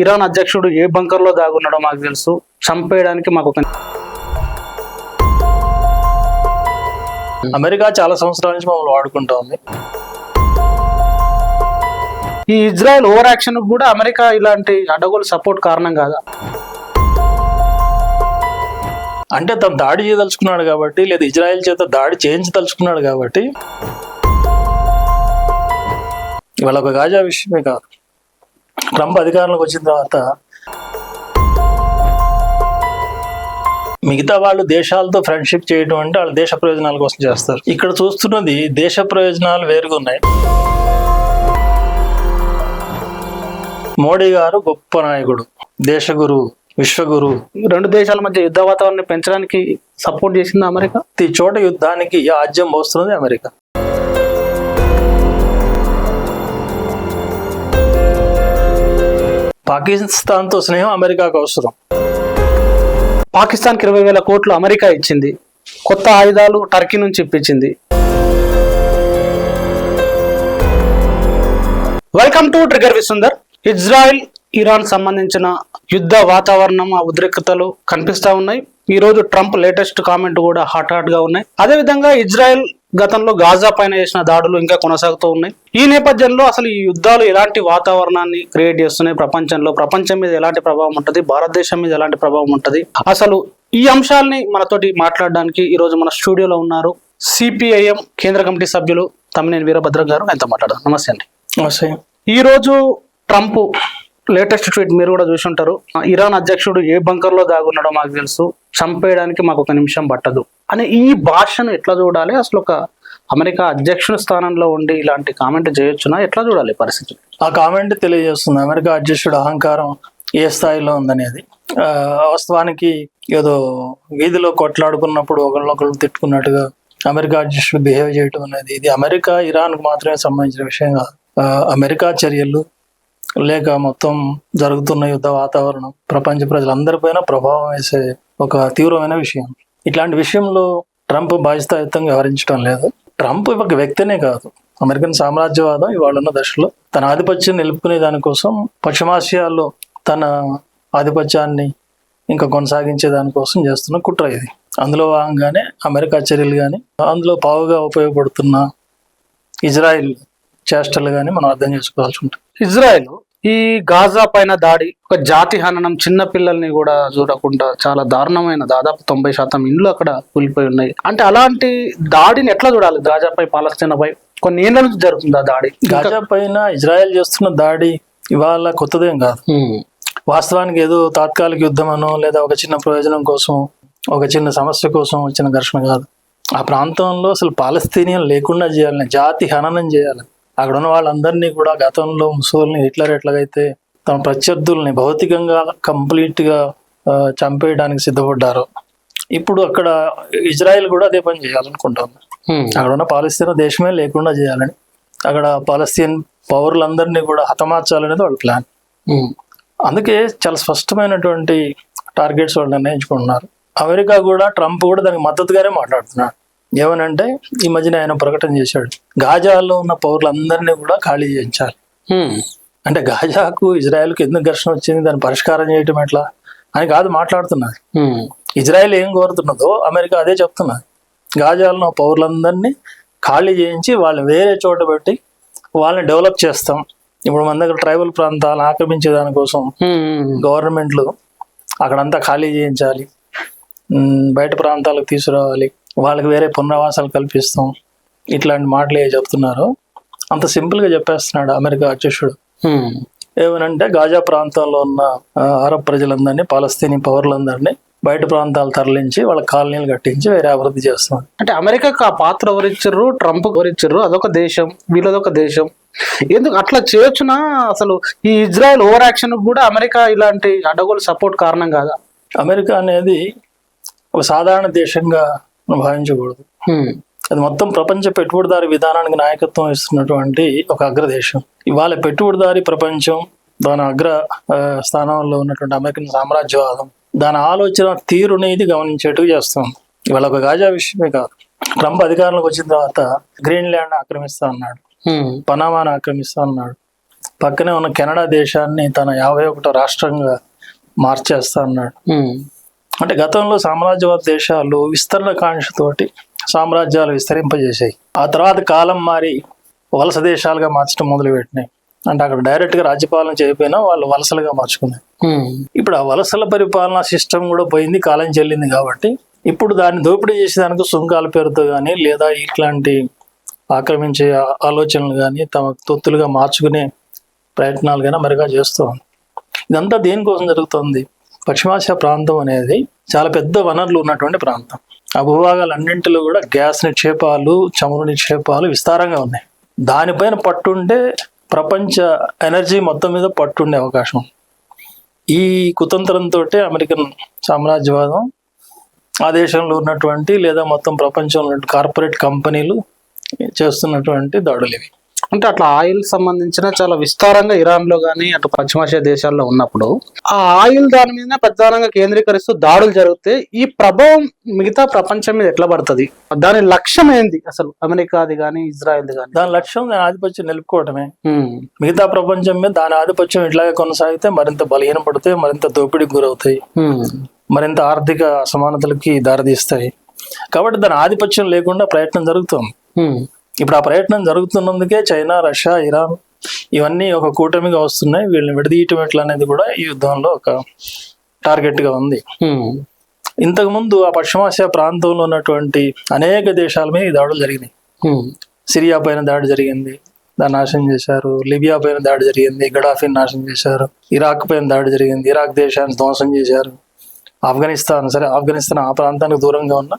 Iran అధ్యక్షుడు ఏ బంకర్లో దాగున్నాడో మాకు తెలుసు. చంపేయడానికి మాకు ఒక అమెరికా చాలా సంవత్సరాల నుంచి మమ్మల్ని వాడుకుంటా ఉంది. ఈ ఇజ్రాయెల్ ఓవర్ యాక్షన్ కూడా అమెరికా ఇలాంటి అడ్డగోలు సపోర్ట్ కారణం కాదా? అంటే తను దాడి చేయదలుచుకున్నాడు కాబట్టి లేదా ఇజ్రాయెల్ చేత దాడి చేయించదలుచుకున్నాడు కాబట్టి ఇవాళ ఒక గాజా విషయమే కాదు. ట్రంప్ అధికారంలోకి వచ్చిన తర్వాత మిగతా వాళ్ళు దేశాలతో ఫ్రెండ్షిప్ చేయడం అంటే వాళ్ళ దేశ ప్రయోజనాల కోసం చేస్తారు. ఇక్కడ చూస్తున్నది దేశ ప్రయోజనాలు వేరుగా ఉన్నాయి. మోడీ గారు గొప్ప నాయకుడు దేశగురు విశ్వగురు రెండు దేశాల మధ్య యుద్ధ వాతావరణాన్ని పెంచడానికి సపోర్ట్ చేసింది అమెరికా? ప్రతి చోట యుద్ధానికి ఆజ్యం పోస్తున్నది అమెరికా. పాకిస్తాన్తో స్నేహం అమెరికాకు అవసరం. పాకిస్తాన్కి ఇరవై వేల కోట్లు అమెరికా ఇచ్చింది. కొత్త ఆయుధాలు టర్కీ నుంచి ఇప్పించింది. వెల్కమ్ టు ట్రిగర్ విసుందర్. ఇజ్రాయెల్ ఇరాన్ సంబంధించిన యుద్ధ వాతావరణం ఆ ఉద్రిక్తతలు కనిపిస్తా ఉన్నాయి. ఈ రోజు ట్రంప్ లేటెస్ట్ కామెంట్ కూడా హాట్ హాట్గా ఉన్నాయి. అదే విధంగా ఇజ్రాయెల్ గతంలో గాజా పైన చేసిన దాడులు ఇంకా కొనసాగుతూ ఉన్నాయి. ఈ నేపథ్యంలో అసలు ఈ యుద్ధాలు ఎలాంటి వాతావరణాన్ని క్రియేట్ చేస్తున్నాయి? ప్రపంచంలో ప్రపంచం మీద ఎలాంటి ప్రభావం ఉంటుంది? భారతదేశం మీద ఎలాంటి ప్రభావం ఉంటుంది? అసలు ఈ అంశాల్ని మనతోటి మాట్లాడడానికి ఈ రోజు మన స్టూడియోలో ఉన్నారు సిపిఐఎం కేంద్ర కమిటీ సభ్యులు తమ్మినేని వీరభద్ర గారు. ఆయనతో మాట్లాడదాం. నమస్తే అండి. వస్తాయి. ఈ రోజు ట్రంప్ లేటెస్ట్ ట్వీట్ మీరు కూడా చూసి ఉంటారు. ఇరాన్ అధ్యక్షుడు ఏ బంకర్లో దాగున్నాడో మాకు తెలుసు. చంపేయడానికి మాకు ఒక నిమిషం పట్టదు. అని ఈ భాషను ఎట్లా చూడాలి? అసలు ఒక అమెరికా అధ్యక్షుని స్థానంలో ఉండి ఇలాంటి కామెంట్ చేయొచ్చునా? ఎట్లా చూడాలి పరిస్థితి ఆ కామెంట్ తెలియజేస్తుంది. అమెరికా అధ్యక్షుడు అహంకారం ఏ స్థాయిలో ఉందనేది. ఆ, వాస్తవానికి ఏదో వీధిలో కొట్లాడుకున్నప్పుడు ఒకళ్ళొకళ్ళు తిట్టుకున్నట్టుగా అమెరికా అధ్యక్షుడు బిహేవ్ చేయటం అనేది ఇది అమెరికా ఇరాన్కు మాత్రమే సంబంధించిన విషయం కాదు. అమెరికా చర్యలు లేక మొత్తం జరుగుతున్న యుద్ధ వాతావరణం ప్రపంచ ప్రజలందరిపైన ప్రభావం వేసే ఒక తీవ్రమైన విషయం. ఇట్లాంటి విషయంలో ట్రంప్ బాధ్యతాయుతంగా వ్యవహరించడం లేదు. ట్రంప్ ఒక వ్యక్తినే కాదు. అమెరికన్ సామ్రాజ్యవాదం ఇవాళ ఉన్న దశలో తన ఆధిపత్యం నిలుపుకునే దానికోసం పశ్చిమాసియాలో తన ఆధిపత్యాన్ని ఇంకా కొనసాగించే దానికోసం చేస్తున్న కుట్ర ఇది. అందులో భాగంగానే అమెరికా చర్యలు కానీ అందులో పావుగా ఉపయోగపడుతున్న ఇజ్రాయిల్ చేష్టలు కానీ మనం అర్థం చేసుకోవాల్సి ఉంటుంది. ఇజ్రాయెల్ ఈ గాజా పైన దాడి ఒక జాతి హననం చిన్న పిల్లల్ని కూడా చూడకుండా చాలా దారుణమైన దాదాపు తొంభై శాతం ఇండ్లు అక్కడ కూలిపోయి ఉన్నాయి. అంటే అలాంటి దాడిని ఎట్లా చూడాలి? గాజాపై పాలస్తీనాపై కొన్ని ఏళ్ళ నుంచి జరుగుతుంది ఆ దాడి? గాజా పైన ఇజ్రాయెల్ చేస్తున్న దాడి ఇవాళ కొత్తదేం కాదు. వాస్తవానికి ఏదో తాత్కాలిక యుద్ధమనో లేదా ఒక చిన్న ప్రయోజనం కోసం ఒక చిన్న సమస్య కోసం వచ్చిన ఘర్షణ కాదు. ఆ ప్రాంతంలో అసలు పాలస్తీనియన్ లేకుండా చేయాలని జాతి హననం చేయాలి అక్కడ ఉన్న వాళ్ళందరినీ కూడా గతంలో ముసోల్ని హిట్లర్ ఎట్లాగైతే తమ ప్రత్యర్థుల్ని భౌతికంగా కంప్లీట్గా ఆ, చంపేయడానికి సిద్ధపడ్డారు ఇప్పుడు అక్కడ ఇజ్రాయెల్ కూడా అదే పని చేయాలనుకుంటుంది హ్మ్. అక్కడ ఉన్న పాలస్తీనా దేశమే లేకుండా చేయాలని అక్కడ పాలస్తీన్ పౌరులందరినీ కూడా హతమార్చాలనేది వాళ్ళ ప్లాన్. అందుకే చాలా స్పష్టమైనటువంటి టార్గెట్స్ వాళ్ళు నిర్ణయించుకుంటున్నారు అమెరికా కూడా ట్రంప్ కూడా దానికి మద్దతుగానే మాట్లాడుతున్నాడు ఏమనంటే ఈ మధ్యన ఆయన ప్రకటన చేశాడు. గాజాలో ఉన్న పౌరులందరినీ కూడా ఖాళీ చేయించాలి. అంటే గాజాకు ఇజ్రాయెల్కి ఎందుకు ఘర్షణ వచ్చింది? దాన్ని పరిష్కారం చేయటం ఎట్లా? అని కాదు మాట్లాడుతున్నది హ్మ్. ఇజ్రాయెల్ ఏం కోరుతున్నదో అమెరికా అదే చెప్తున్నది. గాజాలో ఉన్న పౌరులందరినీ ఖాళీ చేయించి వాళ్ళని వేరే చోట పెట్టి వాళ్ళని డెవలప్ చేస్తాం. ఇప్పుడు మన దగ్గర ట్రైబల్ ప్రాంతాలను ఆక్రమించే దానికోసం. గవర్నమెంట్లు అక్కడంతా ఖాళీ చేయించాలి. బయట ప్రాంతాలకు తీసుకురావాలి. వాళ్ళకి వేరే పునరావాసాలు కల్పిస్తాం. ఇట్లాంటి మాటలు ఏ చెప్తున్నారు? అంత సింపుల్గా చెప్పేస్తున్నాడు అమెరికా అధ్యక్షుడు. ఏమనంటే గాజా ప్రాంతంలో ఉన్న అరబ్ ప్రజలందరినీ పాలస్తీనీ పౌరులందరినీ బయట ప్రాంతాలు తరలించి వాళ్ళ కాలనీలు కట్టించి వేరే అభివృద్ధి చేస్తున్నారు. అంటే అమెరికాకు ఆ పాత్ర ఎవరిచ్చిర్రు? ట్రంప్ ఎవరిచ్చిర్రు? అదొక దేశం వీళ్ళదొక దేశం. ఎందుకు అట్లా చేయొచ్చునా? అసలు ఈ ఇజ్రాయెల్ ఓవర్ యాక్షన్ కూడా అమెరికా ఇలాంటి అడ్డగోలు సపోర్ట్ కారణం కాదా? అమెరికా అనేది ఒక సాధారణ దేశంగా భావించకూడదు. అది మొత్తం ప్రపంచ పెట్టుబడిదారి విధానానికి నాయకత్వం ఇస్తున్నటువంటి ఒక అగ్రదేశం. ఇవాళ పెట్టుబడిదారి ప్రపంచం దాని అగ్ర స్థానంలో ఉన్నటువంటి అమెరికన్ సామ్రాజ్యవాదం దాని ఆలోచన తీరుని ఇది గమనించేట్టుగా చేస్తుంది. ఇవాళ ఒక గాజా విషయమే కాదు. ట్రంప్ అధికారంలోకి వచ్చిన తర్వాత గ్రీన్లాండ్ ఆక్రమిస్తా అన్నాడు. హ్మ్. పనామాను ఆక్రమిస్తా అన్నాడు. పక్కనే ఉన్న కెనడా దేశాన్ని తన యాభై ఒకటో రాష్ట్రంగా మార్చేస్తా అన్నాడు. అంటే గతంలో సామ్రాజ్యవాద దేశాలు విస్తరణ కాంక్షతోటి సామ్రాజ్యాలు విస్తరింపజేసాయి ఆ తర్వాత కాలం మారి వలస దేశాలుగా మార్చడం మొదలుపెట్టినాయి. అంటే అక్కడ డైరెక్ట్గా రాజ్యపాలన చేయకపోయినా వాళ్ళు వలసలుగా మార్చుకున్నారు ఉమ్, ఇప్పుడు ఆ వలసల పరిపాలనా సిస్టమ్ కూడా పోయింది కాలం చెల్లింది కాబట్టి. ఇప్పుడు దాన్ని దోపిడీ చేసేదానికి సుంకాల పేరుతో కానీ లేదా ఇట్లాంటి ఆక్రమించే ఆలోచనలు కానీ తమ తొత్తులుగా మార్చుకునే ప్రయత్నాలు కానీ అమెరికా చేస్తూ ఉంది. ఇదంతా దేనికోసం జరుగుతుంది? పశ్చిమాసియా ప్రాంతం అనేది చాలా పెద్ద వనరులు ఉన్నటువంటి ప్రాంతం. ఆ భూభాగాలన్నింటిలో కూడా గ్యాస్ నిక్షేపాలు చమురు నిక్షేపాలు విస్తారంగా ఉన్నాయి. దానిపైన పట్టుంటే ప్రపంచ ఎనర్జీ మొత్తం మీద పట్టుండే అవకాశం. ఉంది. ఈ కుతంత్రంతో అమెరికన్ సామ్రాజ్యవాదం ఆ దేశంలో ఉన్నటువంటి లేదా మొత్తం ప్రపంచంలో కార్పొరేట్ కంపెనీలు చేస్తున్నటువంటి దాడులు ఇవి. అంటే అట్లా ఆయిల్ సంబంధించిన చాలా విస్తారంగా ఇరాన్లో గానీ అటు పశ్చిమాసియా దేశాల్లో ఉన్నప్పుడు ఆ ఆయిల్ దాని మీద ప్రధానంగా కేంద్రీకరిస్తూ దాడులు జరిగితే ఈ ప్రభావం మిగతా ప్రపంచం మీద ఎట్లా పడుతుంది? దాని లక్ష్యం ఏంది? అసలు అమెరికాది గానీ ఇజ్రాయెల్ది గానీ? దాని లక్ష్యం దాని ఆధిపత్యం నిలుపుకోవటమే. మిగతా ప్రపంచం మీద దాని ఆధిపత్యం ఇట్లాగే కొనసాగితే మరింత బలహీనపడతాయి మరింత దోపిడీకి గురవుతాయి. మరింత ఆర్థిక అసమానతలకి దారితీస్తాయి. కాబట్టి దాని ఆధిపత్యం లేకుండా ప్రయత్నం జరుగుతుంది. ఇప్పుడు ఆ ప్రయత్నం జరుగుతున్నందుకే చైనా రష్యా ఇరాన్ ఇవన్నీ ఒక కూటమిగా వస్తున్నాయి. వీళ్ళని విడదీయటం ఎట్లా అనేది కూడా ఈ యుద్ధంలో ఒక టార్గెట్గా ఉంది. ఉమ్, ఇంతకుముందు ఆ పశ్చిమాసియా ప్రాంతంలో ఉన్నటువంటి అనేక దేశాల మీద ఈ దాడులు జరిగినాయి. సిరియా పైన దాడి జరిగింది. దాన్ని నాశనం చేశారు. లిబియా పైన దాడి జరిగింది. గడాఫీని నాశనం చేశారు. ఇరాక్ పైన దాడి జరిగింది. ఇరాక్ దేశాన్ని ధ్వంసం చేశారు. ఆఫ్ఘనిస్తాన్ సరే ఆఫ్ఘనిస్తాన్ ఆ ప్రాంతానికి దూరంగా ఉన్న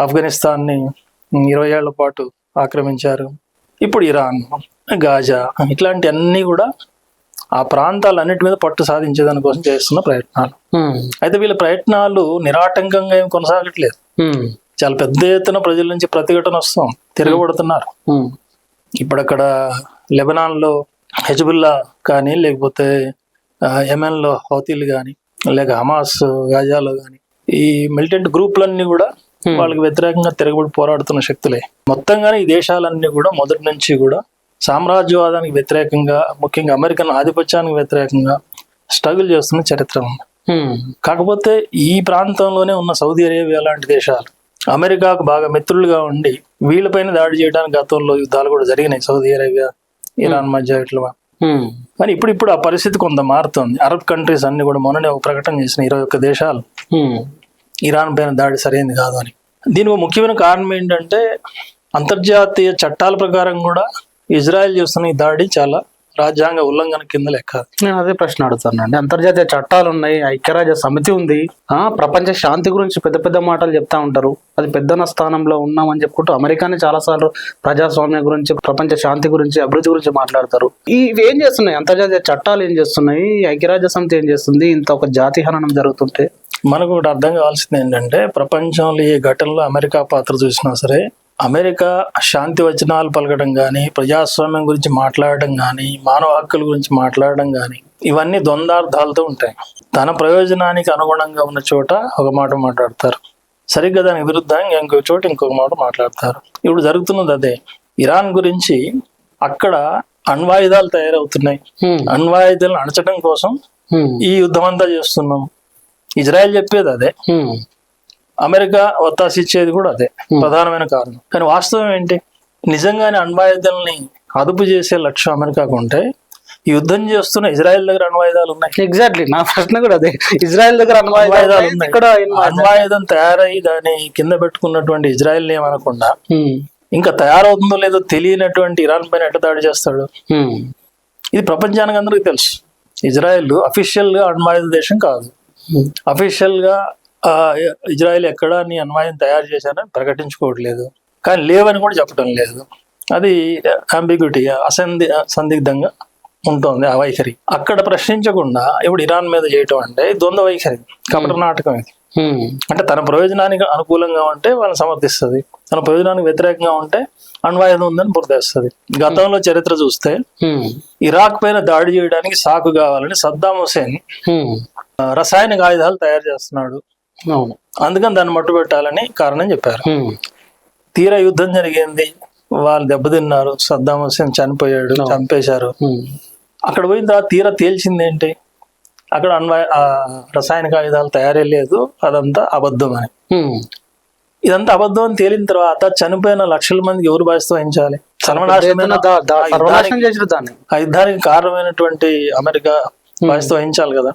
ఆఫ్ఘనిస్తాన్ని ఇరవై ఏళ్ళ పాటు ఆక్రమించారు. ఇప్పుడు ఇరాన్ గాజా ఇట్లాంటి అన్ని కూడా ఆ ప్రాంతాలన్నిటి మీద పట్టు సాధించేదాని కోసం చేస్తున్న ప్రయత్నాలు. అయితే వీళ్ళ ప్రయత్నాలు నిరాటంకంగా ఏం కొనసాగట్లేదు. చాలా పెద్ద ఎత్తున ప్రజల నుంచి ప్రతిఘటన వస్తాం. తిరగబడుతున్నారు. ఉమ్, ఇప్పుడు అక్కడ లెబనాన్లో హెజ్బుల్లా కానీ లేకపోతే ఆ, యెమెన్లో హౌతీలు కానీ లేక హమాస్ గాజాలో కానీ ఈ మిలిటెంట్ గ్రూపులన్నీ కూడా. వాళ్ళకి వ్యతిరేకంగా తిరగబడి పోరాడుతున్న శక్తులే. మొత్తంగానే ఈ దేశాలన్నీ కూడా మొదటి నుంచి కూడా సామ్రాజ్యవాదానికి వ్యతిరేకంగా ముఖ్యంగా అమెరికన్ ఆధిపత్యానికి వ్యతిరేకంగా స్ట్రగుల్ చేస్తున్న చరిత్ర ఉంది. కాకపోతే ఈ ప్రాంతంలోనే ఉన్న సౌదీ అరేబియా లాంటి దేశాలు అమెరికాకు బాగా మిత్రులుగా ఉండి వీళ్ళపైన దాడి చేయడానికి గతంలో యుద్ధాలు కూడా జరిగినాయి సౌదీ అరేబియా ఇరాన్ మధ్య ఇట్లా కానీ ఇప్పుడు ఇప్పుడు ఆ పరిస్థితి కొంత మారుతుంది. అరబ్ కంట్రీస్ అన్ని కూడా మొన్ననే ఒక ప్రకటన చేసిన ఇరవై ఒక్క దేశాలు ఇరాన్ పైన దాడి సరైనది కాదు అని. దీనికి ముఖ్యమైన కారణం ఏంటంటే అంతర్జాతీయ చట్టాల ప్రకారం కూడా ఇజ్రాయెల్ చేస్తున్న ఈ దాడి చాలా రాజ్యాంగ ఉల్లంఘన కింద లెక్క. నేను అదే ప్రశ్న అడుగుతానండి అంతర్జాతీయ చట్టాలు ఉన్నాయి ఐక్యరాజ్య సమితి ఉంది. ఆ ప్రపంచ శాంతి గురించి పెద్ద పెద్ద మాటలు చెప్తా ఉంటారు. అది పెద్దన స్థానంలో ఉన్నామని చెప్పుకుంటూ అమెరికాని చాలా సార్లు ప్రజాస్వామ్యం గురించి ప్రపంచ శాంతి గురించి అభివృద్ధి గురించి మాట్లాడతారు. ఇవి ఏం చేస్తున్నాయి? అంతర్జాతీయ చట్టాలు ఏం చేస్తున్నాయి? ఐక్యరాజ్య సమితి ఏం చేస్తుంది? ఇంత ఒక జాతి హననం జరుగుతుంటే మనకు ఒకటి అర్థం కావాల్సింది ఏంటంటే ప్రపంచంలో ఏ ఘటనలో అమెరికా పాత్ర చూసినా సరే అమెరికా శాంతి వచనాలు పలకడం కానీ ప్రజాస్వామ్యం గురించి మాట్లాడడం కానీ మానవ హక్కుల గురించి మాట్లాడడం కానీ ఇవన్నీ ద్వంద్వార్థాలతో ఉంటాయి. తన ప్రయోజనానికి అనుగుణంగా ఉన్న చోట ఒక మాట మాట్లాడతారు. సరిగ్గా దానికి విరుద్ధంగా ఇంకో చోట ఇంకొక మాట మాట్లాడతారు. ఇప్పుడు జరుగుతున్నది అదే. ఇరాన్ గురించి అక్కడ అణ్వాయుధాలు తయారవుతున్నాయి. అణ్వాయుధాలను అణచడం కోసం ఈ యుద్ధం అంతా చేస్తున్నాం. ఇజ్రాయెల్ చెప్పేది అదే. అమెరికా ఒత్తాసి ఇచ్చేది కూడా అదే. ప్రధానమైన కారణం. కానీ వాస్తవం ఏంటి? నిజంగానే అణ్వాయుధాలని అదుపు చేసే లక్ష్యం అమెరికాకు ఉంటే యుద్ధం చేస్తున్న ఇజ్రాయెల్ దగ్గర అణ్వాయుధాలు ఉన్నాయి. ఎగ్జాక్ట్లీ నా ప్రశ్న కూడా అదే. ఇజ్రాయెల్ దగ్గర అణ్వాయుధాలు ఉన్నాయి. ఇక్కడ అణ్వాయుధం తయారై దాన్ని కింద పెట్టుకున్నటువంటి ఇజ్రాయెల్ ఏమనకుండా ఇంకా తయారవుతుందో లేదో తెలియనటువంటి ఇరాన్ పైన ఎట్లా దాడి చేస్తాడు? ఇది ప్రపంచానికి అందరికీ తెలుసు. ఇజ్రాయెల్ అఫీషియల్గా అణ్వాయుధ దేశం కాదు. హ్మ్, అఫీషియల్గా ఆ, ఇజ్రాయెల్ ఎక్కడ నీ అణ్వాయుధం తయారు చేశానని ప్రకటించుకోవట్లేదు. కానీ లేవని కూడా చెప్పడం లేదు. అది అంబిగ్యూటీ అసంది సందిగ్ధంగా ఉంటుంది ఆ వైఖరి. అక్కడ ప్రశ్నించకుండా ఇప్పుడు ఇరాన్ మీద చేయటం అంటే ద్వంద్వ వైఖరి కపట నాటకం ఇది. హ్మ్, అంటే తన ప్రయోజనానికి అనుకూలంగా ఉంటే వాళ్ళని సమర్థిస్తుంది. తన ప్రయోజనానికి వ్యతిరేకంగా ఉంటే అణ్వాయుధం ఉందని బురదేస్తుంది. గతంలో చరిత్ర చూస్తే ఇరాక్ పైన దాడి చేయడానికి సాకు కావాలని సద్దాం హుసేన్ రసాయనిక ఆయుధాలు తయారు చేస్తున్నాడు. అవును. అందుకని దాన్ని మట్టు పెట్టాలని కారణం చెప్పారు. తీరా యుద్ధం జరిగింది. వాళ్ళు దెబ్బతిన్నారు. సద్దాం హుసేన్ చనిపోయాడు చంపేశారు. అక్కడ పోయిన తర్వాత తీరా తేల్చింది ఏంటి అక్కడ అన్వయ రసాయనిక ఆయుధాలు తయారీ లేదు. అదంతా అబద్ధం అని. ఇదంతా అబద్ధం అని తేలిన తర్వాత చనిపోయిన లక్షల మందికి ఎవరు బాధ్యత వహించాలి? సర్వనాశనం యుద్ధానికి- చేసిన దాన్ని. ఆ యుద్ధానికి కారణమైనటువంటి అమెరికా బాధ్యత వహించాలి కదా?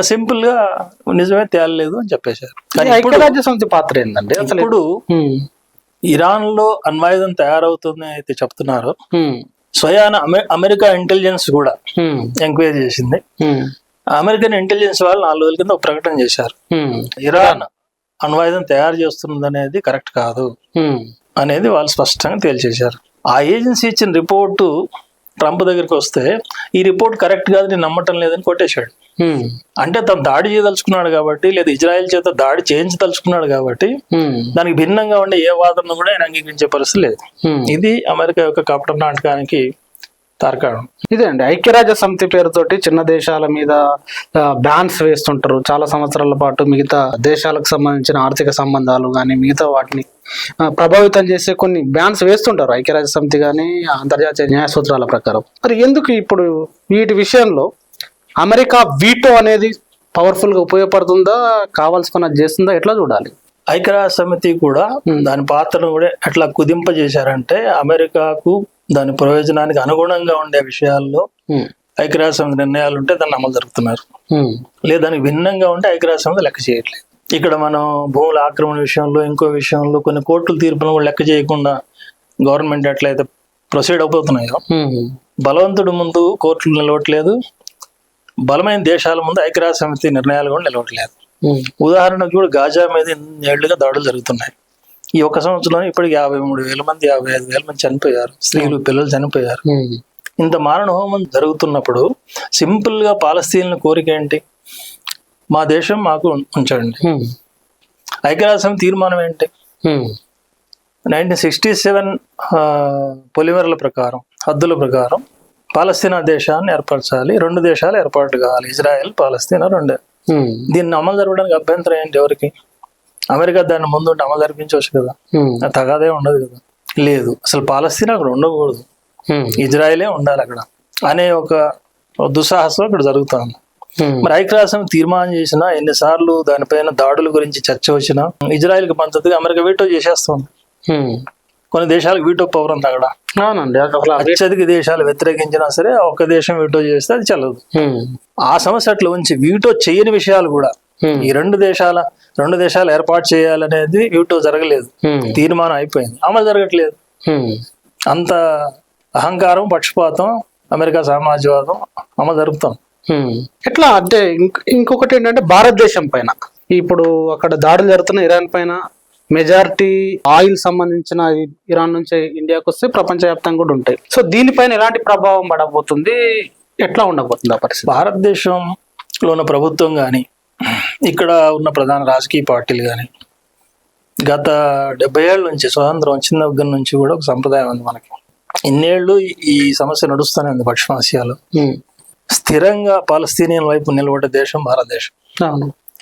సింపుల్గా నిజమే తేలలేదు అని చెప్పేశారు కానీ ఐక్యరాజ్య సమితి పాత్ర ఏందండి అసలు ఇప్పుడు. ఇరాన్లో అణ్వాయుధం తయారవుతుంది అయితే చెప్తున్నారు. స్వయాన అమె- అమెరికా ఇంటెలిజెన్స్ కూడా. ఎంక్వైరీ చేసింది. అమెరికన్ ఇంటెలిజెన్స్ వాళ్ళు నాలుగు రోజుల కింద ఒక ప్రకటన చేశారు. ఇరాన్ అణ్వాయుధం తయారు చేస్తున్నది అనేది కరెక్ట్ కాదు. అనేది వాళ్ళు స్పష్టంగా తేల్చేశారు ఆ ఏజెన్సీ ఇచ్చిన రిపోర్టు ట్రంప్ దగ్గరికి వస్తే ఈ రిపోర్ట్ కరెక్ట్ కాదు నేను నమ్మటం లేదని కొట్టేశాడు. అంటే తను దాడి చేయదలుచుకున్నాడు కాబట్టి లేదా ఇజ్రాయెల్ చేత దాడి చేయించదలుచుకున్నాడు కాబట్టి. దానికి భిన్నంగా ఉండే ఏ వాదనను కూడా ఆయన అంగీకరించే పరిస్థితి లేదు. ఇది అమెరికా యొక్క కపట నాటకానికి తార్కాణం ఇదే అండి ఐక్యరాజ్య సమితి పేరుతోటి చిన్న దేశాల మీద బ్యాన్స్ వేస్తుంటారు చాలా సంవత్సరాల పాటు మిగతా దేశాలకు సంబంధించిన ఆర్థిక సంబంధాలు కానీ మిగతా వాటిని ప్రభావితం చేసే కొన్ని బ్యాన్స్ వేస్తుంటారు ఐక్యరాజ్య సమితి కానీ అంతర్జాతీయ న్యాయ సూత్రాల ప్రకారం. మరి ఎందుకు ఇప్పుడు వీటి విషయంలో అమెరికా వీటో అనేది పవర్ఫుల్గా ఉపయోగపడుతుందా కావాల్సుకున్నది చేస్తుందా ఎట్లా చూడాలి? ఐక్యరాజ్య సమితి కూడా దాని పాత్రను కూడా ఎట్లా కుదింపజేశారంటే అమెరికాకు దాని ప్రయోజనానికి అనుగుణంగా ఉండే విషయాల్లో. ఐక్యరాజ్య సమితి నిర్ణయాలు ఉంటే దాన్ని అమలు జరుపుతున్నారు. ఉమ్. లేదా దానికి భిన్నంగా ఉంటే ఐక్యరాజ్య సమితి లెక్క చేయట్లేదు. ఇక్కడ మనం భూముల ఆక్రమణ విషయంలో ఇంకో విషయంలో కొన్ని కోర్టుల తీర్పులను కూడా లెక్క చేయకుండా గవర్నమెంట్ ఎట్లయితే ప్రొసీడ్ అయిపోతున్నాయో. బలవంతుడు ముందు కోర్టులు నిలవట్లేదు. బలమైన దేశాల ముందు ఐక్యరాజ్య సమితి నిర్ణయాలు కూడా నిలవట్లేదు. ఉదాహరణకు కూడా గాజా మీద ఏళ్ళుగా దాడులు జరుగుతున్నాయి. ఈ ఒక్క సంవత్సరంలో ఇప్పటికి యాభై మూడు వేల మంది యాభై ఐదు వేల మంది చనిపోయారు. స్త్రీలు పిల్లలు చనిపోయారు. ఇంత మారణ హోమం జరుగుతున్నప్పుడు సింపుల్గా పాలస్తీన్ల కోరిక ఏంటి? మా దేశం మాకు ఉంచండి. ఐక్యరాజ్య తీర్మానం ఏంటి. నైన్టీన్ సిక్స్టీ సెవెన్ పొలిమర్ల ప్రకారం హద్దుల ప్రకారం పాలస్తీనా దేశాన్ని ఏర్పరచాలి రెండు దేశాలు ఏర్పాటు కావాలి ఇజ్రాయెల్ పాలస్తీనా రెండే. దీన్ని అమలు జరగడానికి అభ్యంతరం ఏంటి ఎవరికి అమెరికా దాన్ని ముందు ఉంటే అమలు జరిపించవచ్చు కదా తగాదే ఉండదు కదా లేదు అసలు పాలస్తీనా అక్కడ ఉండకూడదు. ఇజ్రాయెలే ఉండాలి అక్కడ అనే ఒక దుస్సాహసం ఇక్కడ జరుగుతుంది. మరి ఐక్యరాజ్యం తీర్మానం చేసినా ఎన్నిసార్లు దానిపైన దాడుల గురించి చర్చ వచ్చినా ఇజ్రాయెల్కి మద్దతుగా అమెరికా వీటో చేసేస్తుంది ఉమ్. కొన్ని దేశాలకు వీటో పవర్ ఉంది అక్కడ అవునండి అత్యధిక దేశాలు వ్యతిరేకించినా సరే ఒక దేశం వీటో చేస్తే అది చెల్లదు ఉమ్. ఆ సమస్య అట్లా ఉంచి వీటో చేయని విషయాలు కూడా. ఈ రెండు దేశాల రెండు దేశాలు ఏర్పాటు చేయాలనేది వీటో జరగలేదు. తీర్మానం అయిపోయింది అమలు జరగట్లేదు. అంత అహంకారం పక్షపాతం అమెరికా సామ్రాజ్యవాదం అమలు జరుపుతాం. ఎట్లా? అంటే ఇంక- ఇంకొకటి ఏంటంటే భారతదేశం పైన. ఇప్పుడు అక్కడ దాడులు జరుగుతున్న ఇరాన్ పైన మెజారిటీ ఆయిల్ సంబంధించిన ఇరాన్ నుంచి ఇండియాకి వస్తే ప్రపంచవ్యాప్తంగా కూడా ఉంటాయి. సో దీనిపైన ఎలాంటి ప్రభావం పడబోతుంది? ఎట్లా ఉండబోతుంది ఆ పరిస్థితి? భారతదేశంలో ఉన్న ప్రభుత్వం కానీ ఇక్కడ ఉన్న ప్రధాన రాజకీయ పార్టీలు కానీ గత డెబ్బై ఏళ్ళ నుంచి స్వాతంత్రం వచ్చిన దగ్గర నుంచి కూడా ఒక సంప్రదాయం ఉంది మనకి. ఇన్నేళ్ళు ఈ- ఈ సమస్య నడుస్తూనే ఉంది పశ్చిమాసియాలో ఉమ్. స్థిరంగా పాలస్తీనియన్ వైపు నిలబడే దేశం భారతదేశం.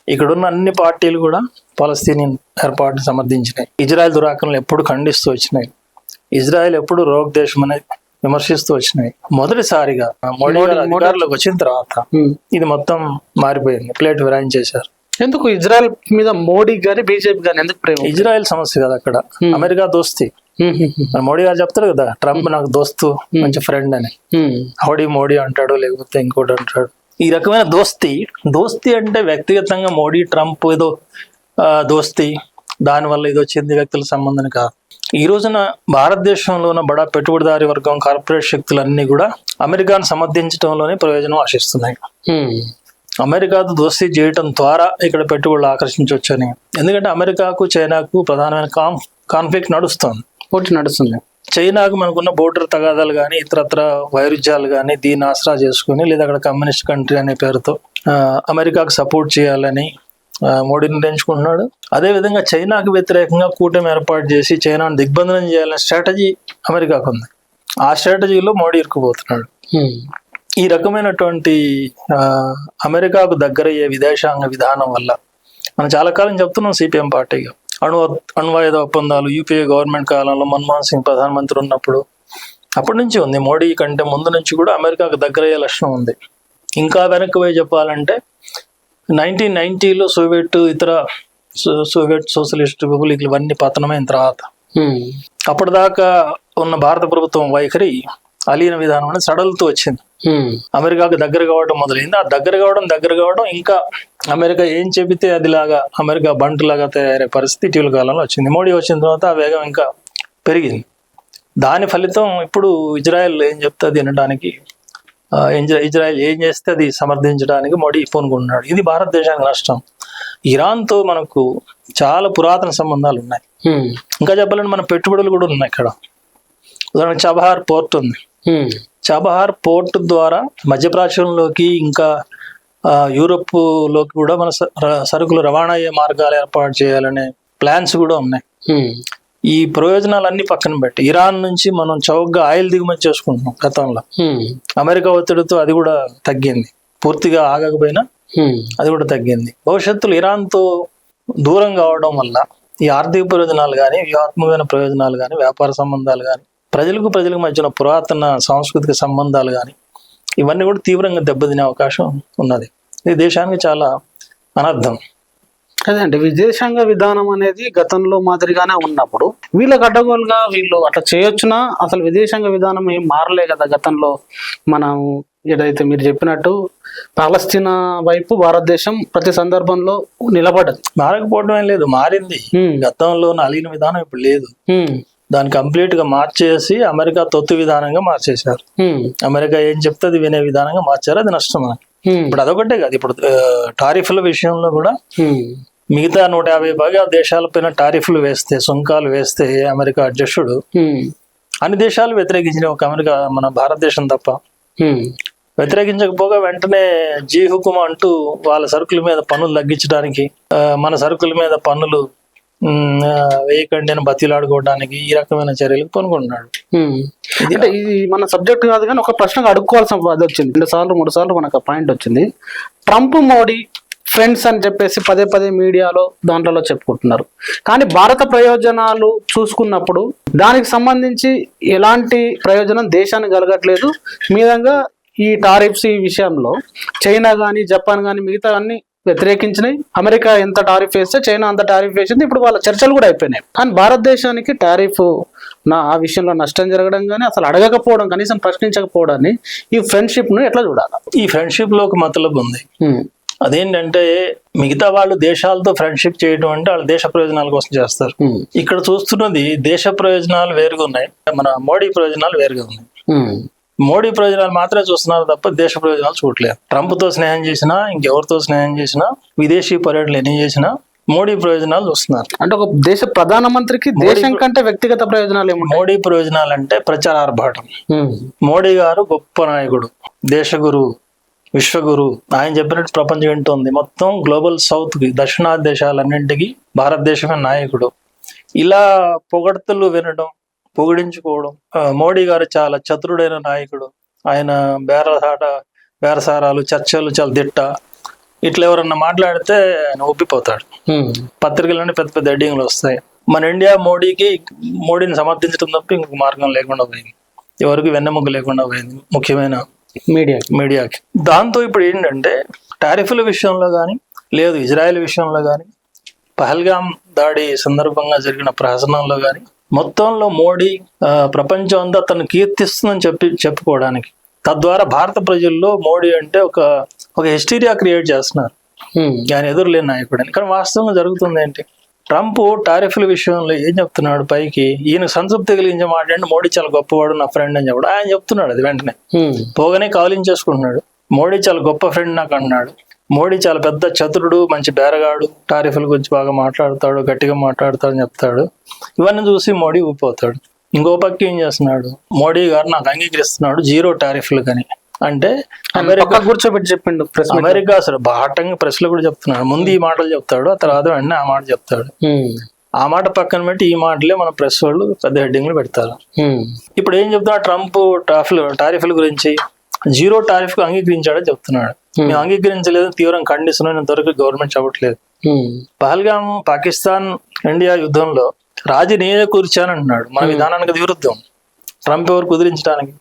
ఇక్కడున్న అన్ని పార్టీలు కూడా పాలస్తీనియన్ ఏర్పాటును సమర్థించినాయి. ఇజ్రాయెల్ దురాక్రమణలు ఎప్పుడు ఖండిస్తూ వచ్చినాయి. ఇజ్రాయెల్ ఎప్పుడు రోగ్ దేశం అనేది విమర్శిస్తూ వచ్చినాయి. మొదటిసారిగా మోడీ గారు అధికారంలోకి వచ్చిన తర్వాత. ఇది మొత్తం మారిపోయింది. ప్లేట్ విరాయించేశారు ఎందుకు? ఇజ్రాయెల్ మీద మోడీ గాని బీజేపీ గాని ఎందుకు ప్రేమ? ఇజ్రాయెల్ సమస్య కదా అక్కడ. అమెరికా దోస్తి. మోడీ గారు చెప్తారు కదా ట్రంప్ నాకు దోస్తు మంచి ఫ్రెండ్ అని. హౌడీ మోడీ అంటాడు లేకపోతే ఇంకోటి అంటాడు. ఈ రకమైన దోస్తి దోస్తి అంటే వ్యక్తిగతంగా మోడీ ట్రంప్ ఏదో దోస్తి దానివల్ల ఇది వచ్చింది వ్యక్తుల సంబంధం కాదు. ఈ రోజున భారతదేశంలో ఉన్న బడా పెట్టుబడిదారి వర్గం కార్పొరేట్ శక్తులన్నీ కూడా అమెరికాను సమర్థించడంలోనే ప్రయోజనం ఆశిస్తున్నాయి. అమెరికాతో దోస్తీ చేయటం ద్వారా ఇక్కడ పెట్టుబడులు ఆకర్షించవచ్చని. ఎందుకంటే అమెరికాకు చైనాకు ప్రధానమైన కాన్ కాన్ఫ్లిక్ట్ నడుస్తుంది. పోటీ నడుస్తుంది. చైనాకు మనకున్న బోర్డర్ తగాదాలు కానీ ఇతరత్ర వైరుధ్యాలు కానీ దీన్ని ఆసరా చేసుకుని లేదా అక్కడ కమ్యూనిస్ట్ కంట్రీ అనే పేరుతో అమెరికాకు సపోర్ట్ చేయాలని ఆ, మోడీ నిర్ణయించుకుంటున్నాడు. అదేవిధంగా చైనాకు వ్యతిరేకంగా కూటమి ఏర్పాటు చేసి చైనాను దిగ్బంధనం చేయాలనే స్ట్రాటజీ అమెరికాకు ఉంది. ఆ స్ట్రాటజీలో మోడీ ఇరుక్కుపోతున్నాడు. ఈ రకమైనటువంటి అమెరికాకు దగ్గరయ్యే విదేశాంగ విధానం వల్ల మనం చాలా కాలం చెప్తున్నాం సిపిఎం పార్టీగా. అణు అణువాయుధ ఒప్పందాలు యూపీఏ గవర్నమెంట్ కాలంలో మన్మోహన్ సింగ్ ప్రధానమంత్రి ఉన్నప్పుడు అప్పటి నుంచి ఉంది. మోడీ కంటే ముందు నుంచి కూడా అమెరికాకు దగ్గరయ్యే లక్షణం ఉంది. ఇంకా వెనక్కి పోయి చెప్పాలంటే నైన్టీన్ నైన్టీలో సోవియట్ ఇతర సోవియట్ సోషలిస్ట్ రిపబ్లిక్లు ఇవన్నీ పతనమైన తర్వాత అప్పటిదాకా ఉన్న భారత ప్రభుత్వం వైఖరి అలీన విధానం అనేది సడలుతూ వచ్చింది. అమెరికాకు దగ్గర కావడం మొదలైంది. ఆ దగ్గర కావడం దగ్గర కావడం ఇంకా అమెరికా ఏం చెబితే అదిలాగా అమెరికా బంటులాగా తయారయ్యే పరిస్థితి ఇటీవల కాలంలో వచ్చింది. మోడీ వచ్చిన తర్వాత ఆ వేగం ఇంకా పెరిగింది. దాని ఫలితం ఇప్పుడు ఇజ్రాయెల్ ఏం చెప్తుంది వినడానికి? ఇజ్రాయెల్ ఏం చేస్తే అది సమర్థించడానికి మోడీ పూనుకుంటున్నాడు. ఇది భారతదేశానికి నష్టం. ఇరాన్తో మనకు చాలా పురాతన సంబంధాలు ఉన్నాయి. ఇంకా చెప్పాలంటే మన పెట్టుబడులు కూడా ఉన్నాయి ఇక్కడ. ఉదాహరణకు చబహార్ పోర్ట్ ఉంది. చాబహార్ పోర్ట్ ద్వారా మధ్యప్రాచ్యంలోకి ఇంకా ఆ, యూరోప్లోకి కూడా మన సరుకులు రవాణా అయ్యే మార్గాలు ఏర్పాటు చేయాలనే ప్లాన్స్ కూడా ఉన్నాయి. ఈ ప్రయోజనాలన్నీ పక్కన పెట్టి ఇరాన్ నుంచి మనం చౌకగా ఆయిల్ దిగుమతి చేసుకుంటున్నాం గతంలో. అమెరికా ఒత్తిడితో అది కూడా తగ్గింది. పూర్తిగా ఆగకపోయినా అది కూడా తగ్గింది. భవిష్యత్తులో ఇరాన్తో దూరం కావడం వల్ల ఈ ఆర్థిక ప్రయోజనాలు కానీ వ్యూహాత్మకమైన ప్రయోజనాలు కానీ వ్యాపార సంబంధాలు కానీ ప్రజలకు ప్రజలకు మధ్యన పురాతన సాంస్కృతిక సంబంధాలు కానీ ఇవన్నీ కూడా తీవ్రంగా దెబ్బతినే అవకాశం ఉన్నది. ఇది దేశానికి చాలా అనర్థం. అదే అండి విదేశాంగ విధానం అనేది గతంలో మాదిరిగానే ఉన్నప్పుడు వీళ్ళకి అడ్డగోలుగా వీళ్ళు అట్లా చేయొచ్చునా? అసలు విదేశాంగ విధానం ఏం మారలే కదా గతంలో మనం ఏదైతే మీరు చెప్పినట్టు పాలస్తీనా వైపు భారతదేశం ప్రతి సందర్భంలో నిలబడ్డది. మారకపోవడం ఏం లేదు మారింది. గతంలో అలిగిన విధానం ఇప్పుడు లేదు. దాన్ని కంప్లీట్గా మార్చేసి అమెరికా తొత్తు విధానంగా మార్చేశారు. అమెరికా ఏం చెప్తే అది వినే విధానంగా మార్చారు అది నష్టం మనకి. ఇప్పుడు అదొకటే కాదు ఇప్పుడు టారిఫ్ల విషయంలో కూడా మిగతా నూట యాభై పైగా దేశాలపైన టారిఫ్లు వేస్తే సుంకాలు వేస్తే అమెరికా అధ్యక్షుడు అన్ని దేశాలు వ్యతిరేకించిన ఒక అమెరికా మన భారతదేశం తప్ప. వ్యతిరేకించకపోగా వెంటనే జీ హుకుమ అంటూ వాళ్ళ సరుకుల మీద పన్నులు తగ్గించడానికి మన సరుకుల మీద పన్నులు వేయకండి అని బతిలాడుకోవడానికి ఈ రకమైన చర్యలకు పనుకుంటున్నాడు. అంటే ఇది మన సబ్జెక్ట్ కాదు కానీ ఒక ప్రశ్నకు అడుక్కోవాల్సిన అది వచ్చింది. రెండు సార్లు మూడు సార్లు మనకు పాయింట్ వచ్చింది. ట్రంప్ మోడీ ఫ్రెండ్స్ అని చెప్పేసి పదే పదే మీడియాలో దాంట్లో చెప్పుకుంటున్నారు. కానీ భారత ప్రయోజనాలు చూసుకున్నప్పుడు దానికి సంబంధించి ఎలాంటి ప్రయోజనం దేశానికి కలగట్లేదు. మీదంగా ఈ టారిఫ్స్ ఈ విషయంలో చైనా కానీ జపాన్ కానీ మిగతా అన్ని వ్యతిరేకించినాయి. అమెరికా ఎంత టారిఫ్ వేస్తే చైనా అంత టారిఫ్ వేసింది. ఇప్పుడు వాళ్ళ చర్చలు కూడా అయిపోయినాయి. కానీ భారతదేశానికి టారిఫ్ నా ఆ విషయంలో నష్టం జరగడం కానీ అసలు అడగకపోవడం కనీసం ప్రశ్నించకపోవడాన్ని ఈ ఫ్రెండ్షిప్ను ఎట్లా చూడాలి? ఈ ఫ్రెండ్షిప్లో ఒక మతలబు ఉంది. అదేంటంటే మిగతా వాళ్ళు దేశాలతో ఫ్రెండ్షిప్ చేయడం అంటే వాళ్ళ దేశ ప్రయోజనాల కోసం చేస్తారు. ఇక్కడ చూస్తున్నది దేశ ప్రయోజనాలు వేరుగా ఉన్నాయి. మన మోడీ ప్రయోజనాలు వేరుగా ఉన్నాయి. మోడీ ప్రయోజనాలు మాత్రమే చూస్తున్నారు తప్ప దేశ ప్రయోజనాలు చూడలేదు ట్రంప్తో స్నేహం చేసినా ఇంకెవరితో స్నేహం చేసినా విదేశీ పర్యటనలు ఎన్ని చేసినా మోడీ ప్రయోజనాలు చూస్తున్నారు. అంటే ఒక దేశ ప్రధానమంత్రికి దేశం కంటే వ్యక్తిగత ప్రయోజనాలు మోడీ ప్రయోజనాలు అంటే ప్రచారార్భాటం ఉమ్, మోడీ గారు గొప్ప నాయకుడు దేశగురు విశ్వగురు. ఆయన చెప్పినట్టు ప్రపంచం వింటుంది. మొత్తం గ్లోబల్ సౌత్కి దక్షిణాది దేశాలన్నింటికి భారతదేశమే నాయకుడు. ఇలా పొగడ్తలు వినడం పొగిడించుకోవడం. మోడీ గారు చాలా చతురుడైన నాయకుడు. ఆయన బేరసాట బేరసారాలు చర్చలు చాలా దిట్ట ఇట్లా ఎవరన్నా మాట్లాడితే ఆయన ఒప్పిపోతాడు. ఉమ్, పత్రికలన్నీ పెద్ద పెద్ద హెడ్డింగ్లు వస్తాయి. మన ఇండియా మోడీకి మోడీని సమర్థించడం తప్ప ఇంకొక మార్గం లేకుండా పోయింది. ఎవరికి వెన్నెముక లేకుండా పోయింది ముఖ్యమైన మీడియా మీడియాకి. దాంతో ఇప్పుడు ఏంటంటే టారిఫ్ల విషయంలో కానీ లేదు ఇజ్రాయెల్ విషయంలో కానీ పహల్గామ్ దాడి సందర్భంగా జరిగిన ప్రహసనంలో కానీ మొత్తంలో మోడీ ప్రపంచం అంతా తను కీర్తిస్తుందని చెప్పి చెప్పుకోవడానికి. తద్వారా భారత ప్రజల్లో మోడీ అంటే ఒక ఒక హిస్టీరియా క్రియేట్ చేస్తున్నారు. ఆయన ఎదురులేని నాయకుడు అని. కానీ వాస్తవంగా జరుగుతుంది ఏంటి? ట్రంప్ టారిఫ్ల విషయంలో ఏం చెప్తున్నాడు పైకి? ఈయన సంతృప్తి కలిగించే మాట అంటే మోడీ చాలా గొప్పవాడు నా ఫ్రెండ్ అని చెప్పాడు. ఆయన చెప్తున్నాడు అది వెంటనే. పోగానే కావలించేసుకుంటున్నాడు మోడీ చాలా గొప్ప ఫ్రెండ్ నాకు అన్నాడు మోడీ చాలా పెద్ద చతురుడు మంచి బేరగాడు టారిఫ్ల గురించి బాగా మాట్లాడతాడు గట్టిగా మాట్లాడతాడు అని చెప్తాడు. ఇవన్నీ చూసి మోడీ ఊపిపోతాడు ఇంకో పక్క ఏం చేస్తున్నాడు? మోడీ గారు నాకు అంగీకరిస్తున్నాడు జీరో టారిఫ్లు కానీ. అంటే అమెరికా కూర్చోబెట్టి చెప్పిండు ప్రెస్ అమెరికా అసలు బాహటంగా ప్రెస్లో కూడా చెప్తున్నాడు. ముందు ఈ మాటలు చెప్తాడు ఆ తర్వాత వెంటనే ఆ మాట చెప్తాడు. ఆ మాట పక్కన పెట్టి ఈ మాటలే మన ప్రెస్ వాళ్ళు పెద్ద హెడ్డింగ్లు పెడతారు. ఇప్పుడు ఏం చెప్తున్నాడు ట్రంప్ టారిఫ్లు టారిఫ్ల గురించి జీరో టారిఫ్ అంగీకరించాడని చెప్తున్నాడు. మేము అంగీకరించలేదు తీవ్రంగా ఖండిస్తున్నాం ఇంతవరకు గవర్నమెంట్ చెప్పట్లేదు. ఉమ్, పహల్గామ్ పాకిస్తాన్ ఇండియా యుద్ధంలో రాజు నేనే కూర్చానంటున్నాడు మన విధానానికి అది విరుద్ధం. ట్రంప్ ఎవరు కుదిరించడానికి?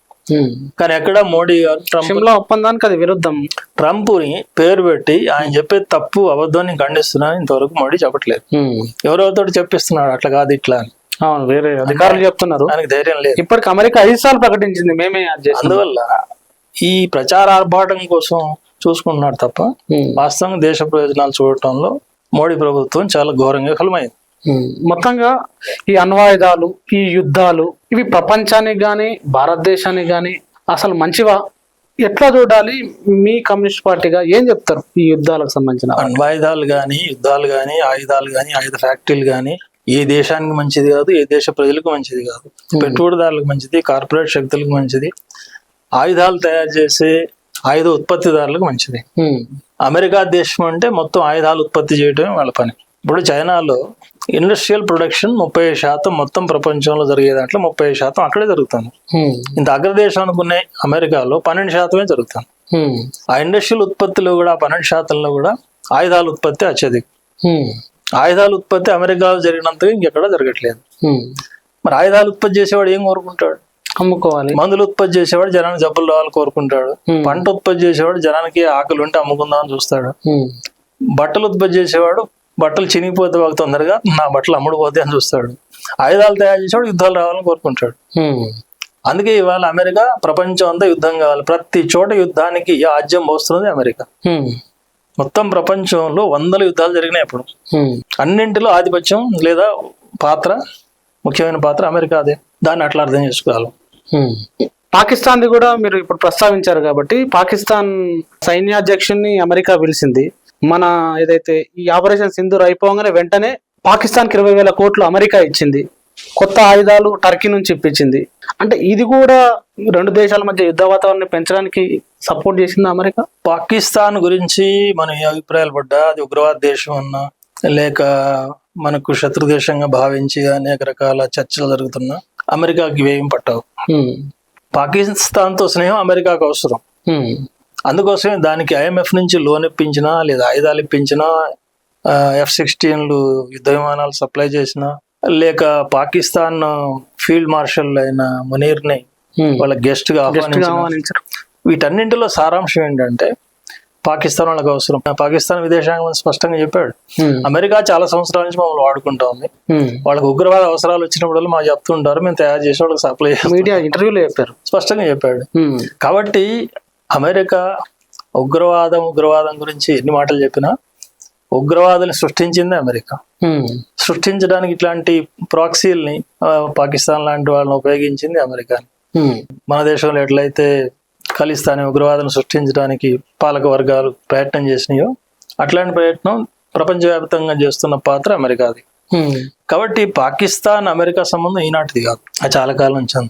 కానీ ఎక్కడ మోడీ గారు ట్రంప్ ఒప్పందానికి అది విరుద్ధం. ట్రంప్ని పేరు పెట్టి ఆయన చెప్పే తప్పు అబద్ధాన్ని ఖండిస్తున్నాను ఇంతవరకు మోడీ చెప్పట్లేదు. ఎవరెవరితో చెప్పిస్తున్నాడు అట్లా కాదు ఇట్లా అని. అవును వేరే అధికారులు చెప్తున్నారు. ఆయనకు ధైర్యం లేదు. ఇప్పటికి అమెరికా ఐదు సార్లు ప్రకటించింది మేమే. అందువల్ల ఈ ప్రచార ఆర్భాటం కోసం చూసుకుంటున్నాడు తప్ప. వాస్తవంగా దేశ ప్రయోజనాలు చూడటంలో మోడీ ప్రభుత్వం చాలా ఘోరంగా ఉమ్. మొత్తంగా ఈ అణ్వాయుధాలు ఈ యుద్ధాలు ఇవి ప్రపంచానికి గాని భారతదేశానికి గాని అసలు మంచివా? ఎట్లా చూడాలి మీ కమ్యూనిస్ట్ పార్టీగా? ఏం చెప్తారు ఈ యుద్ధాలకు సంబంధించిన అణ్వాయుధాలు కానీ యుద్ధాలు కానీ ఆయుధాలు కానీ ఆయుధ ఫ్యాక్టరీలు కానీ ఏ దేశానికి మంచిది కాదు ఏ దేశ ప్రజలకు మంచిది కాదు. పెట్టుబడిదారులకు మంచిది కార్పొరేట్ శక్తులకు మంచిది. ఆయుధాలు తయారు చేసే ఆయుధ ఉత్పత్తిదారులకు మంచిది. అమెరికా దేశం అంటే మొత్తం ఆయుధాలు ఉత్పత్తి చేయడమే వాళ్ళ పని ఇప్పుడు చైనాలో ఇండస్ట్రియల్ ప్రొడక్షన్ ముప్పై శాతం మొత్తం ప్రపంచంలో జరిగే దాంట్లో ముప్పై శాతం అక్కడే జరుగుతుంది. ఇంత అగ్రదేశం అనుకునే అమెరికాలో పన్నెండు శాతమే జరుగుతుంది. ఆ ఇండస్ట్రియల్ ఉత్పత్తిలో కూడా పన్నెండు శాతంలో కూడా ఆయుధాల ఉత్పత్తి అత్యధికం. ఆయుధాల ఉత్పత్తి అమెరికాలో జరిగినంతగా ఇంకెక్కడ జరగట్లేదు. మరి ఆయుధాలు ఉత్పత్తి చేసేవాడు ఏం కోరుకుంటాడు అమ్ముకోవాలి మందులు ఉత్పత్తి చేసేవాడు జనానికి జబ్బులు రావాలని కోరుకుంటాడు Hmm. పంట ఉత్పత్తి చేసేవాడు జనానికి ఆకలి ఉంటే అమ్ముకుందామని చూస్తాడు ఉమ్. బట్టలు ఉత్పత్తి చేసేవాడు బట్టలు చినిగిపోతే బాగా తొందరగా నా బట్టలు అమ్ముడుపోతే అని చూస్తాడు ఆయుధాలు తయారు చేసేవాడు యుద్ధాలు రావాలని కోరుకుంటాడు ఉమ్. అందుకే ఇవాళ అమెరికా ప్రపంచం అంతా యుద్ధం కావాలి ప్రతి చోట యుద్ధానికి ఆజ్యం పోస్తున్నది అమెరికా. మొత్తం ప్రపంచంలో వందల యుద్ధాలు జరిగినాయి ఇప్పుడు. అన్నింటిలో ఆధిపత్యం లేదా పాత్ర ముఖ్యమైన పాత్ర అమెరికాదే దాన్ని అట్లా అర్థం చేసుకోవాలి. పాకిస్తాన్ది కూడా మీరు ఇప్పుడు ప్రస్తావించారు కాబట్టి పాకిస్తాన్ సైన్యాధ్యక్షుడిని అమెరికా పిలిచింది. మన ఏదైతే ఈ ఆపరేషన్ సింధూర్ అయిపోగానే వెంటనే పాకిస్తాన్కి ఇరవై వేల కోట్లు అమెరికా ఇచ్చింది. కొత్త ఆయుధాలు టర్కీ నుంచి ఇప్పించింది. అంటే ఇది కూడా రెండు దేశాల మధ్య యుద్ధ వాతావరణాన్ని పెంచడానికి సపోర్ట్ చేసింది అమెరికా? పాకిస్తాన్ గురించి మనం ఏ అభిప్రాయాలు పడ్డా? అది ఉగ్రవాద దేశం అన్నా లేక మనకు శత్రు దేశంగా భావించి అనేక రకాల చర్చలు జరుగుతున్నా అమెరికాకి ఇవేం పట్టవు. పాకిస్తాన్తో స్నేహం అమెరికాకు అవసరం. అందుకోసమే దానికి ఐఎంఎఫ్ నుంచి లోన్ ఇప్పించినా లేదా ఆయుధాలు ఇప్పించినా ఎఫ్ సిక్స్టీన్లు యుద్ధ విమానాలు సప్లై చేసినా లేక పాకిస్తాన్ ఫీల్డ్ మార్షల్ అయిన మునీర్ని. వాళ్ళ గెస్ట్గా ఆహ్వానించారు వీటన్నింటిలో సారాంశం ఏంటంటే పాకిస్తాన్ వాళ్ళకి అవసరం పాకిస్తాన్ విదేశాంగ మంత్రి స్పష్టంగా చెప్పాడు. అమెరికా చాలా సంవత్సరాల నుంచి మమ్మల్ని వాడుకుంటా ఉంది. వాళ్ళకి ఉగ్రవాద అవసరాలు వచ్చినప్పుడు మాకు చెప్తుంటారు మేము తయారు చేసి వాళ్ళకి సప్లై మీడియా ఇంటర్వ్యూలో చెప్పారు స్పష్టంగా చెప్పాడు. కాబట్టి అమెరికా ఉగ్రవాదం ఉగ్రవాదం గురించి ఎన్ని మాటలు చెప్పినా ఉగ్రవాదుల్ని సృష్టించింది అమెరికా. సృష్టించడానికి ఇట్లాంటి ప్రాక్సీల్ని పాకిస్తాన్ లాంటి వాళ్ళని ఉపయోగించింది అమెరికా. మన దేశంలో ఎట్లయితే ఖలిస్తానీ ఉగ్రవాదం సృష్టించడానికి పాలక వర్గాలు ప్రయత్నం చేసినాయో అట్లాంటి ప్రయత్నం ప్రపంచవ్యాప్తంగా చేస్తున్న పాత్ర అమెరికాది. కాబట్టి పాకిస్తాన్ అమెరికా సంబంధం ఈనాటిది కాదు అది చాలా కాలం నుంచి.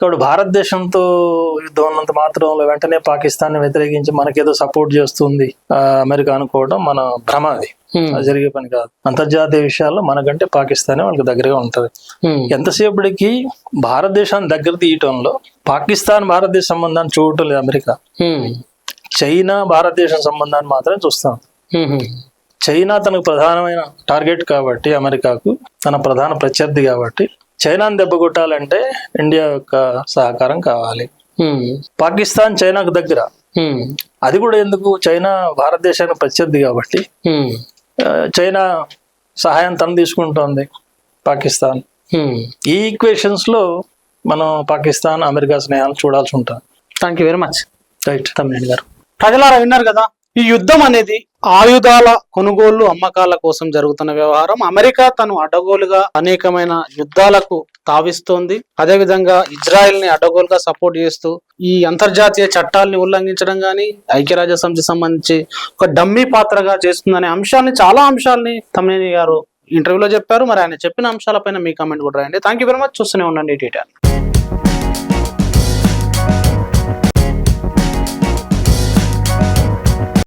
కాబట్టి భారతదేశంతో యుద్ధం ఉన్నంత మాత్రంలో వెంటనే పాకిస్తాన్ వ్యతిరేకించి మనకేదో సపోర్ట్ చేస్తుంది అమెరికా అనుకోవడం మన భ్రమ అది. జరిగే పని కాదు. అంతర్జాతీయ విషయాల్లో మనకంటే పాకిస్తానే వాళ్ళకి దగ్గరగా ఉంటది. ఎంతసేపటికి భారతదేశాన్ని దగ్గర తీయటంలో పాకిస్తాన్ భారతదేశ సంబంధాన్ని చూడటం లేదు అమెరికా. చైనా భారతదేశం సంబంధాన్ని మాత్రమే చూస్తాం. చైనా తనకు ప్రధానమైన టార్గెట్ కాబట్టి అమెరికాకు తన ప్రధాన ప్రత్యర్థి కాబట్టి చైనాను దెబ్బ కొట్టాలంటే ఇండియా యొక్క సహకారం కావాలి. పాకిస్తాన్ చైనాకు దగ్గర. అది కూడా ఎందుకు? చైనా భారతదేశానికి ప్రత్యర్థి కాబట్టి. చైనా సహాయం తను తీసుకుంటోంది పాకిస్తాన్. ఈ ఈక్వేషన్స్లో మనం పాకిస్తాన్ అమెరికా స్నేహాలు చూడాల్సి ఉంటుంది. Thank you very much right. Tammineni garu. ప్రజలారా విన్నారు కదా? ఈ యుద్ధం అనేది ఆయుధాల కొనుగోళ్ళు అమ్మకాల కోసం జరుగుతున్న వ్యవహారం. అమెరికా తను అడ్డగోలుగా అనేకమైన యుద్ధాలకు తావిస్తోంది. అదేవిధంగా ఇజ్రాయెల్ని అడ్డగోలుగా సపోర్ట్ చేస్తూ ఈ అంతర్జాతీయ చట్టాలని ఉల్లంఘించడం కానీ ఐక్యరాజ్య సమితి సంబంధించి ఒక డమ్మీ పాత్రగా చేస్తుందనే అంశాన్ని చాలా అంశాలని తమ్మినేని గారు ఇంటర్వ్యూలో చెప్పారు. మరి ఆయన చెప్పిన అంశాలపైన మీ కామెంట్ కూడా రాయండి. థ్యాంక్ యూ వెరీ మచ్ చూస్తూనే ఉండండి డీటెయిల్